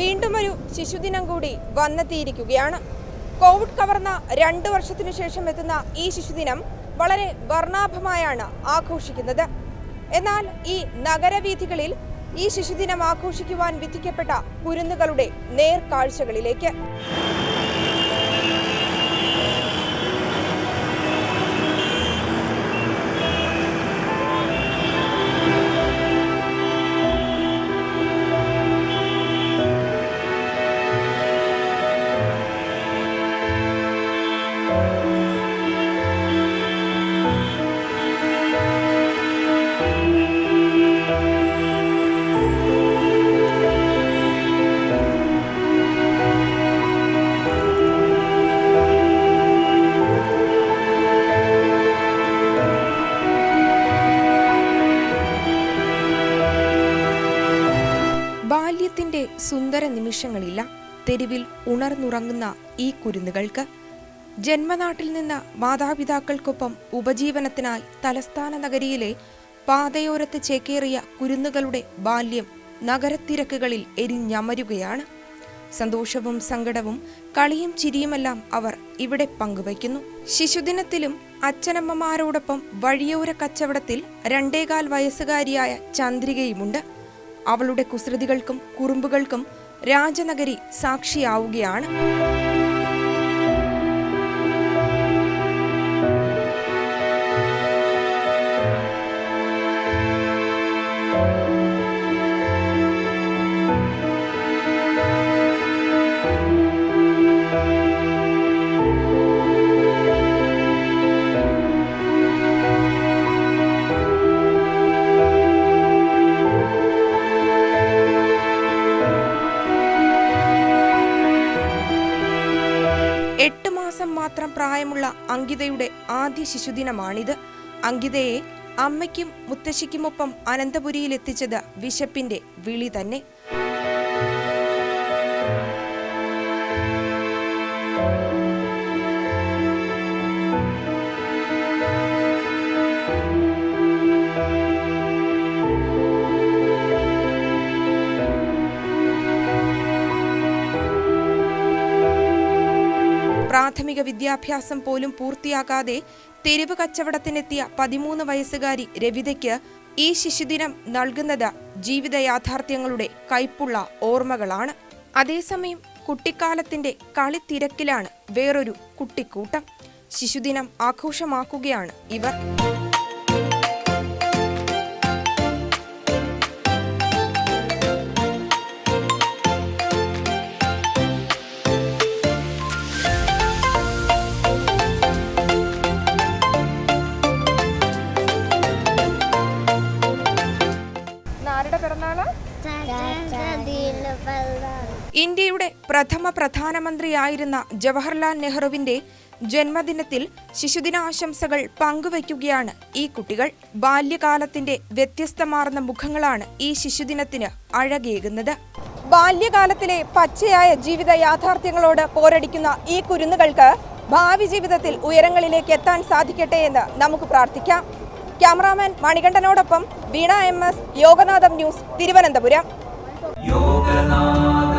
വീണ്ടും ഒരു ശിശുദിനം കൂടി വന്നെത്തിയിരിക്കുകയാണ്. കോവിഡ് കവർന്ന രണ്ട് വർഷത്തിനു ശേഷം എത്തുന്ന ഈ ശിശുദിനം വളരെ വർണാഭമായാണ് ആഘോഷിക്കുന്നത്. എന്നാൽ ഈ നഗരവീഥികളിൽ ഈ ശിശുദിനം ആഘോഷിക്കുവാൻ വിധിക്കപ്പെട്ട കുരുന്നുകളുടെ നേർക്കാഴ്ചകളിലേക്ക്. ബാല്യത്തിന്റെ സുന്ദര നിമിഷങ്ങളില്ല തെരുവിൽ ഉണർന്നുറങ്ങുന്ന ഈ കുരുന്നുകൾക്ക് ജന്മനാട്ടിൽ നിന്ന് മാതാപിതാക്കൾക്കൊപ്പം ഉപജീവനത്തിനായി തലസ്ഥാന നഗരിയിലെ പാതയോരത്ത് ചേക്കേറിയ കുരുന്നുകളുടെ ബാല്യം നഗരത്തിരക്കുകളിൽ എരിഞ്ഞമരുകയാണ്. സന്തോഷവും സങ്കടവും കളിയും ചിരിയുമെല്ലാം അവർ ഇവിടെ പങ്കുവയ്ക്കുന്നു. ശിശുദിനത്തിലും അച്ഛനമ്മമാരോടൊപ്പം വഴിയോര കച്ചവടത്തിൽ രണ്ടേകാൽ വയസ്സുകാരിയായ ചന്ദ്രികയുമുണ്ട്. അവളുടെ കുസൃതികൾക്കും കുറുമ്പുകൾക്കും രാജനഗരി സാക്ഷിയാവുകയാണ്. എട്ട് മാസം മാത്രം പ്രായമുള്ള അങ്കിതയുടെ ആദ്യ ശിശുദിനമാണിത്. അങ്കിതയെ അമ്മയ്ക്കും മുത്തശ്ശിക്കുമൊപ്പം അനന്തപുരിയിൽ എത്തിച്ചത് വിശപ്പിന്റെ വിളി തന്നെ. പ്രാഥമിക വിദ്യാഭ്യാസം പോലും പൂർത്തിയാക്കാതെ തെരുവ് കച്ചവടത്തിനെത്തിയ പതിമൂന്ന് വയസ്സുകാരി രവിതയ്ക്ക് ഈ ശിശുദിനം നൽകുന്നത് ജീവിത യാഥാർത്ഥ്യങ്ങളുടെ കൈപ്പുള്ള ഓർമ്മകളാണ്. അതേസമയം കുട്ടിക്കാലത്തിന്റെ കളിത്തിരക്കിലാണ് വേറൊരു കുട്ടിക്കൂട്ടം. ശിശുദിനം ആഘോഷമാക്കുകയാണ് ഇവർ. ഇന്ത്യയുടെ പ്രഥമ പ്രധാനമന്ത്രിയായിരുന്ന ജവഹർലാൽ നെഹ്റുവിന്റെ ജന്മദിനത്തിൽ ശിശുദിനാശംസകൾ പങ്കുവയ്ക്കുകയാണ് ഈ കുട്ടികൾ. ബാല്യകാലത്തിന്റെ വ്യത്യസ്തമാർന്ന മുഖങ്ങളാണ് ഈ ശിശുദിനത്തിന് അഴകേകുന്നത്. ബാല്യകാലത്തിലെ പച്ചയായ ജീവിത യാഥാർത്ഥ്യങ്ങളോട് പോരടിക്കുന്ന ഈ കുരുന്നുകൾക്ക് ഭാവി ജീവിതത്തിൽ ഉയരങ്ങളിലേക്ക് എത്താൻ സാധിക്കട്ടെ എന്ന് നമുക്ക് പ്രാർത്ഥിക്കാം. Cameraman മണികണ്ഠനോടൊപ്പം Veena M S Yoganatham news Thiruvananthapuram. യോഗനാഥ